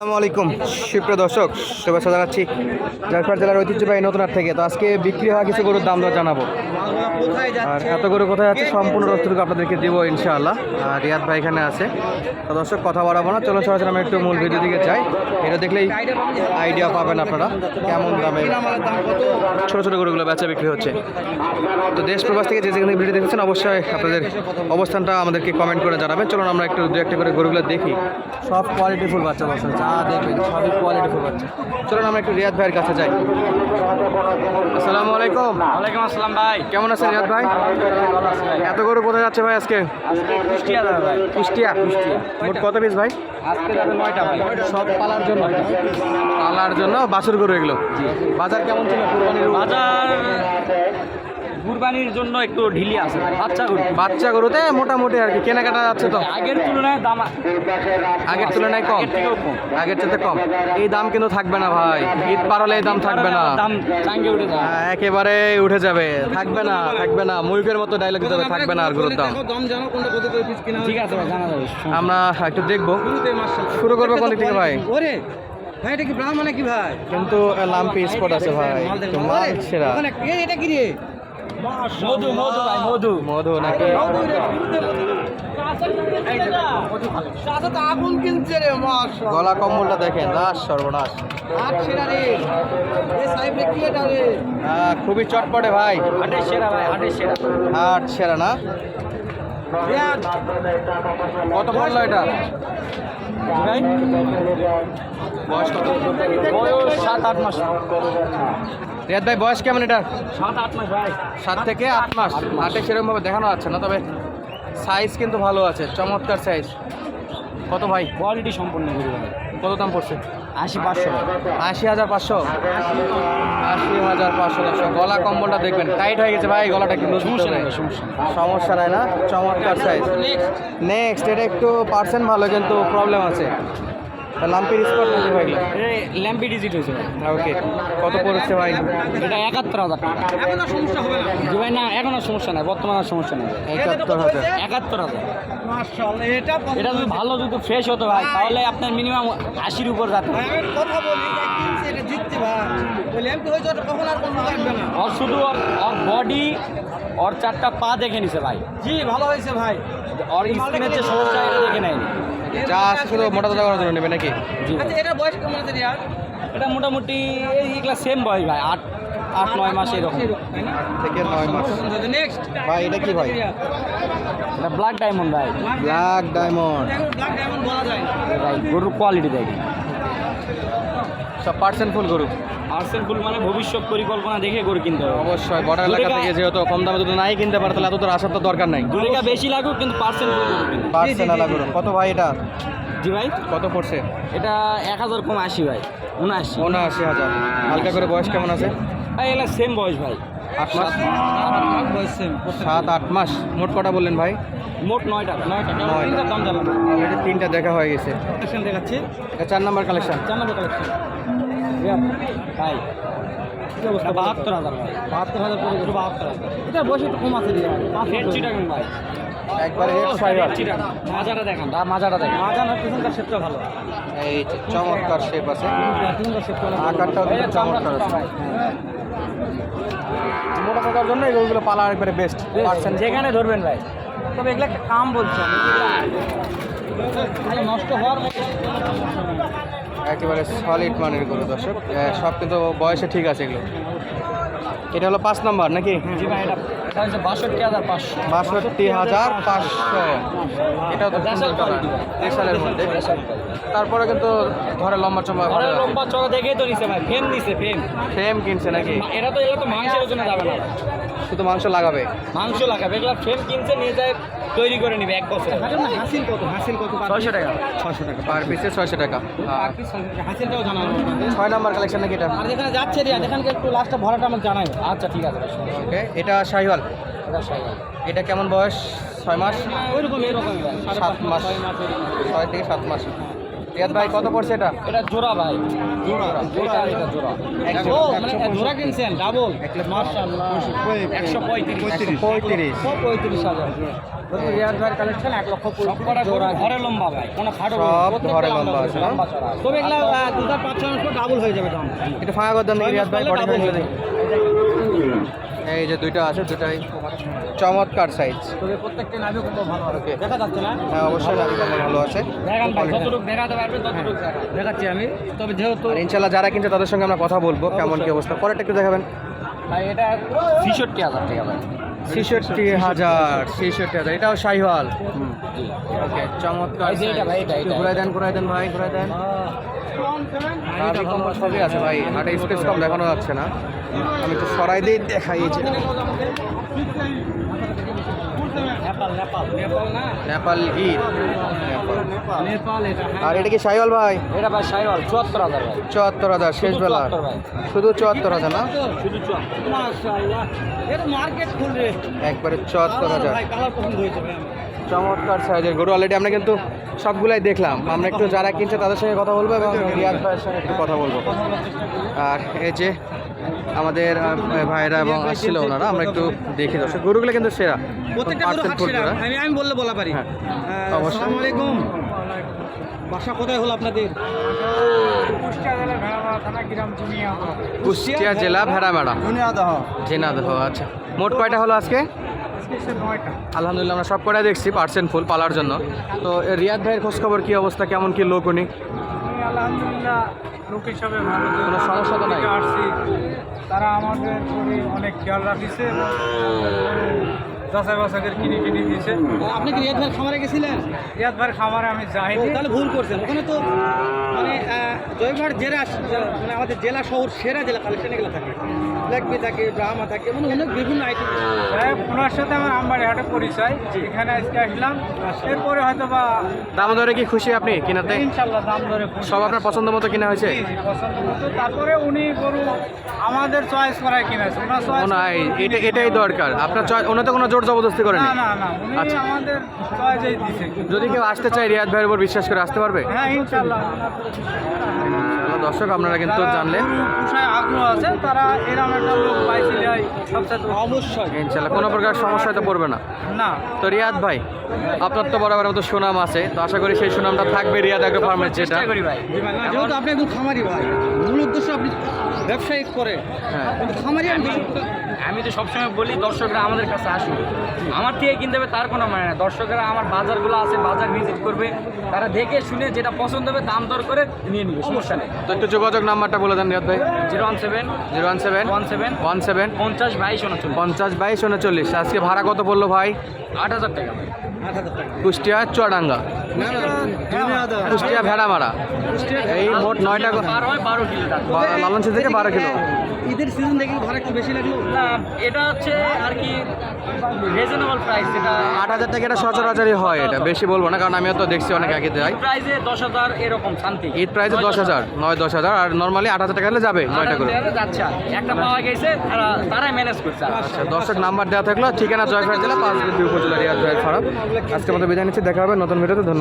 আসসালামু আলাইকুম। সুপ্রিয় দর্শক, শুভেচ্ছা জানাচ্ছি জয়পুর জেলার ঐতিহ্যবাহী নতুনহাট থেকে। তো আজকে বিক্রি হওয়া কিছু গরুর দাম দর জানাব। আর এত গরু কোথায় আছে সম্পূর্ণ তথ্যটুকু আপনাদেরকে দিব ইনশাআল্লাহ। আর রিয়াদ ভাই এখানে আছে। তো দর্শক, কথা বাড়াবো না চলো সরাসরি আমরা একটু মূল ভিডিও দিকে চাই এটা দেখলেই আইডিয়া পাবেন আপনারা কেমন দামে ছোটো ছোটো গরুগুলো বেচা বিক্রি হচ্ছে। তো দেশ প্রবাস থেকে যে যেখানে ভিডিও দেখেছেন অবশ্যই আপনাদের অবস্থানটা আমাদেরকে কমেন্ট করে জানাবেন। চলুন আমরা একটু দু একটা করে গরুগুলো দেখি। সব কোয়ালিটিফুল বাচ্চা বসা যা দেখবেন সবই কোয়ালিটিফুল বাচ্চা। চলুন আমরা একটু রিয়াদ ভাইয়ের কাছে যাই। আসসালামু আলাইকুম। ওয়ালাইকুম আসসালাম ভাই। কেমন আছেন রিয়াদ ভাই? এত গরু কোথায় যাচ্ছে ভাই আজকে? কুষ্টিয়া ভাই। কুষ্টিয়া? মোট কত পিস ভাই? আজকে যাবে নয়টা ভাই। সব পালার জন্য। পালার জন্য বাছুর গরু এগুলো। বাজার কেমন ছিল? বাজার কুরবানির জন্য একটু ঢিলি আছে বাচ্চা গরু। বাচ্চা গরুতে মোটামুটি আর কি কেনাকাটা যাচ্ছে তো? আগের তুলনায় দাম আগের তুলনায় কম? আগের চাইতে কম। এই দাম কিন্তু থাকবে না ভাই। ঈদ পার হলে এই দাম থাকবে না। দাম চাঙ্গে উঠে যায়। হ্যাঁ, একেবারে উঠে যাবে। থাকবে না থাকবে না। মুরগের মতো ডায়লগ দিতে থাকবে না আর গরুর দাম। ঠিক আছে ভাই জানা যাবে আমরা একটু দেখব। শুরু করব কোন দিক থেকে ভাই। ওরে ভাই এটা কি ব্রাহ্মণ নাকি ভাই? কিন্তু লাম্পি স্পট আছে ভাই। মাল সেরা এটা কি রে? মধু মধু ভাই মধু। মধু নাকি? আগুন কিনছে রে মাস গলা কম্বলটা দেখেন দাস সর্বনাশ। আহ, খুবই চটপটে ভাই। হাটের সেরা ভাই হাটের সেরা। হাট সেরা না? কত পড়ল এটা? বয়স কত? বয়স সাত আট মাস। রিয়াদ ভাই বয়স কেমন এটা সাত আট মাস ভাই। সাত থেকে আট মাস। হাটে সেরকমভাবে দেখানো যাচ্ছে না তবে সাইজ কিন্তু ভালো আছে চমৎকার সাইজ কত ভাই? কোয়ালিটি সম্পূর্ণ গরু কত দাম পড়ছে? আশি পাঁচশো। আশি হাজার পাঁচশো? আশি হাজার পাঁচশো দশশো গলা কম্বলটা দেখবেন টাইট হয়ে গেছে ভাই গলাটা কিন্তু সমস্যা নেই সমস্যা সমস্যা নাই না? চমৎকার সাইজ নেক্সট এটা একটু পার্সেন্ট ভালো কিন্তু প্রবলেম আছে। লাম্পির স্পট নাকি ভাই? ল্যাম্পি ডিজিট হয়েছে ওকে কত পড়েছে ভাই? এটা একাত্তর হাজার টাকা। জি ভাই না এখন আর সমস্যা নাই বর্তমান আর সমস্যা নেই। একাত্তর হাজার। একাত্তর হাজার। এটা এটা যদি ভালো যদি ফ্রেশ হতো ভাই তাহলে আপনার মিনিমাম আশির উপর যাতে কথা বলি এটা জিতছে ভাই। ওই ল্যাম্পি হয়েছে ওটা কখন আর কোনো লাগবে না। ওর শুধু ওর ওর বডি ওর চারটা পা দেখে নিছে ভাই। জি ভালো হয়েছে ভাই। ওর স্কিনের যে সমস্যা এটা দেখে নেয়নি। যা শুধু মোটা তাজা করার জন্য নেবে নাকি? জি আচ্ছা এটা বয়স কেমন আছে রিয়াদ এটা মোটামুটি এইগুলা সেম বয়স ভাই আট আট নয় মাস এরকম। আট থেকে নয় মাস। নেক্সট ভাই এটা কি ভাই? এটা ব্ল্যাক ডায়মন্ড ভাই। ব্ল্যাক ডায়মন্ড ব্ল্যাক ডায়মন্ড বলা যায়। ভাই গরুর কোয়ালিটি দেখে সব পার্সেন্ট ফুল গরু। আর্সেল ফুল মানে ভবিষ্যৎ পরিকল্পনা দেখে গরু কিনতে হবে। অবশ্যই বর্ডার এলাকা থেকে যেহেতু কম দামে যদি নাই কিনতে পারে তাহলে এত তোর আসার তো দরকার নাই। টাকা বেশি লাগুক কিন্তু পার্সেন্ট পার্সেন্ট আলা গরু। কত ভাই এটা? জি ভাই? কত পড়ছে? এটা এক হাজার কম আশি ভাই উনআশি। উনআশি হাজার। হালকা করে বয়স কেমন আছে? ভাই এগুলা সেম বয়স ভাই। আট মাস? সেম সাত আট মাস? মোট কটা বললেন ভাই? মোট নয় টাকা নয় টাকা নয়টা। দাম তিনটা দেখা হয়ে গেছে। দেখাচ্ছি। চার নাম্বার কালেকশন চার নম্বর কালেকশন ভাই বাহাত্তর হাজার ভাই। বাহাত্তর হাজার করে বাহাত্তর হাজার। এটা বয়স একটু কম আছে রিয়াদ হেড চিটাগাং ভাই। একবারে হেড ফাইবার মাজাটা দেখান। দা মাজাটা দেখান। মাজান আর পিছনকার শেপটা ভালো। এই চমৎকার শেপ আছে। পিছনকার শেপটা আকারটাও কিন্তু চমৎকার আছে। মোটা থাকার জন্য এই পালা একবারে বেস্ট পার্সেন্ট যেখানে ধরবেন ভাই। তবে এগুলো একটা কাম বলছে নষ্ট হওয়ার মতো একেবারে সলিড মানের গরু দর্শক। সব কিন্তু বয়সে ঠিক আছে এগুলো। এটা হলো পাঁচ নাম্বার নাকি? এটা এটা বাষট্টি হাজার পাঁচশো। এটাও তো দেশালের মধ্যে। তারপরে কিন্তু ধরে লম্বা চম্বা লম্বা চড়া দেখেই তো নিছে ভাই। ফেম নিছে ফেম ফ্রেম কিনছে নাকি? এটা তো এগুলো তো মাংসের জন্য যাবে না। শুধু মাংস লাগাবে? মাংস লাগাবে। এগুলো ফ্রেম কিনছে নিয়ে যায় তৈরি করে নিবে এক বছর। হাসিল কত? হাসিল কত ছয়শো টাকা। ছয়শো টাকা পার পিসে ছয়শো টাকা। আর হাসিলটাও জানাব ছয় নম্বর কালেকশন নাকি এটা? আর যেখানে যাচ্ছে রিয়া এখানকে একটু লাস্টটা ভরাটা আমাকে জানাই আচ্ছা ঠিক আছে। ওকে এটা শাহিওয়াল। এটা কেমন বয়স? ছয় মাস? ওইরকম এরকম। সাত মাস ছয় থেকে সাত মাস। রিয়াদ ভাই কত পড়ছে এটা? এটা জোড়া ভাই। জোড়া জোড়া এটা জোড়া। ও মানে জোড়া কিনছেন ডাবল মাশাআল্লাহ। হাজার। দেখুন রিয়াজ কালেকশন এক লক্ষ পঁয়ত্রিশ জোড়া ঘরে লম্বা ভাই। কোনো খাটো সব ঘরে লম্বা আছে না? তবে এগুলো দু হাজার পাঁচ ছয় মাস ডাবল হয়ে যাবে দাম। এটা ফাঁকা রিয়াদ ভাই বডি ফিটিং এই যে দুইটা আছে দুটাই চমৎকার সাইজ তবে প্রত্যেকটা নাভি ভালো হবে দেখা যাচ্ছে না? হ্যাঁ অবশ্যই নাভি ভালো আছে। দেখান ভাই যতটুকু দেখাতে পারবে ততটুকু দেখাচ্ছি আমি। তবে যেহেতু আর ইনশাল্লাহ যারা কিনছে তাদের সঙ্গে আমরা কথা বলব কেমন কি অবস্থা। পরেরটা একটু দেখাবেন। ভাই এটা টাকা ভাই। ছেষট্টি হাজার ছেষট্টি হাজার। এটাও শাহিওয়াল। ওকে চমৎকার। ঘুরাই দেন ঘুরাই দেন ভাই ঘুরাই দেন। নাভি কম্বল সবই আছে ভাই হাটে স্পেস কম দেখানো যাচ্ছে না। আমি একটু সরাই দিয়ে দেখাই যে। নেপাল নেপাল। নেপাল না? নেপাল ঈদ নেপাল। নেপাল এটা হ্যাঁ। আর এটা কি শাহিওয়াল ভাই? এটা ভাই সাইওয়াল চুয়াত্তর হাজার ভাই। চুয়াত্তর হাজার শেষ শুধু বেলা। 74 শুধু চুয়াত্তর হাজার না? শুধু একবারে চুয়াত্তর হাজার। চমৎকার সাইজের গরু। অলরেডি আমরা কিন্তু সবগুলাই দেখলাম। আমরা একটু যারা কিনছে তাদের সঙ্গে কথা বলব এবং রিয়াজ ভাইয়ের সঙ্গে একটু কথা বলব। আর এই যে আমাদের ভাইরা এবং আসছিল ওনারা আমরা একটু দেখি দর্শক গরুগুলো কিন্তু সেরা। প্রত্যেকটা। আমি আমি বললে বলা পারি। হ্যাঁ। আসসালামু আলাইকুম। বাসা কোথায় হলো আপনাদের? কুষ্টিয়া জেলা ভেড়ামেড়া ঝিনাদহ আচ্ছা। মোট কয়টা হলো আজকে? আলহামদুলিল্লাহ আমরা সব কটাই দেখছি পার্সেন্ট ফুল পালার জন্য। তো রিয়াদ ভাইয়ের খোঁজ খবর কি অবস্থা? কেমন কি লোক উনি? আলহামদুলিল্লাহ লোক হিসাবে ভালো। যে কোনো সমস্যা তো নাই? আসছি তারা আমাদের অনেক খেয়াল রাখিছে। যাচাই বাছাইয়ের কিনে কিনে দিয়েছে। আপনি কি রিয়াদ ভাইয়ের খামারে গেছিলেন? ভাইয়ের খামারে আমি ও, যাইনি তাহলে ভুল করছেন। ওখানে তো মানে জয়গড় জেলা মানে আমাদের জেলা শহর সেরা জেলা কালেকশন এগুলো থাকে। লেগবি থাকে ব্রাহ্মা থাকে মানে অনেক বিভিন্ন আইটেম। যাই ওনার সাথে আমার আমবাড়ি হাটে পরিচয় এখানে আজকে আসলাম। এরপরে হয়তো বা দাম দরে কি খুশি আপনি কিনাতে ইনশাল্লাহ দাম ধরে সব আপনার পছন্দ মতো কিনা হয়েছে? পছন্দ মতো। তারপরে উনি গরু আমাদের চয়েস করায় কিনেছে। ওনার চয়েস এটা এটাই দরকার। আপনার চয় ওনা তো কোনো জোর জবরদস্তি করেনি? না না না উনি আচ্ছা। আমাদের চয়েসেই দিছে যদি কেউ আসতে চায় রিয়াদ ভাইয়ের উপর বিশ্বাস করে আসতে পারবে? হ্যাঁ ইনশাল্লাহ হ্যালো দর্শক আপনারা কিন্তু জানলেন। গরু আগ্রহ আছে তারা এরকম একটা লোক পাইছিলে সবচেয়ে অবশ্যই। ইনশাল্লাহ কোনো প্রকার সমস্যা তো পড়বে না। না। তো রিয়াদ ভাই আপনার তো বরাবর মতো সুনাম আছে তো আশা করি সেই সুনামটা থাকবে রিয়াদ অ্যাগ্রো ফার্মের যেটা। করি ভাই। যেহেতু আপনি একদম খামারি ভাই মূল উদ্দেশ্য আপনি ব্যবসায়িক করে। হ্যাঁ। খামারি আমি তো সবসময় বলি দর্শকরা আমাদের কাছে আসুন আমার থেকে কিনতে হবে তার কোনো মানে না। দর্শকরা আমার বাজারগুলো আছে বাজার ভিজিট করবে। তারা দেখে শুনে যেটা পছন্দ হবে দাম দর করে নিয়ে নিবে সমস্যা নেই। তো একটু যোগাযোগ নাম্বারটা বলে দেন রিয়াদ ভাই। Zero one seven zero one seven one seven one seven পঞ্চাশ বাইশ উনচল্লিশ। পঞ্চাশ বাইশ উনচল্লিশ। আজকে ভাড়া কত পড়ল ভাই আট হাজার টাকা ভাই? আট হাজার টাকা। কুষ্টিয়া চুয়াডাঙ্গা। কুষ্টিয়া ভেড়া মারা। এই মোট নয়টা কিলো লালনসি থেকে বারো কিলো। ঈদের সিজন দেখে ভাড়া একটু বেশি লাগল? না এটা হচ্ছে আর কি রিজনেবল প্রাইস এটা আট হাজার টাকা এটা সচরাচরই হয় এটা বেশি বলব না কারণ আমিও তো দেখছি অনেক আগে যাই। প্রাইসে দশ হাজার এরকম শান্তি ঈদ প্রাইসে দশ হাজার। নয় দশ হাজার আর নর্মালি আট হাজার টাকা হলে যাবে নয়টা করে। একটা পাওয়া গেছে তারা তারাই ম্যানেজ করছে আচ্ছা দর্শক নাম্বার দেওয়া থাকল ঠিকানা জয়ফার জেলা পাঁচ উপজেলা রিয়াজ জয় খারাপ আজকে মতো বিদায় নিচ্ছি দেখা হবে নতুন ভিডিওতে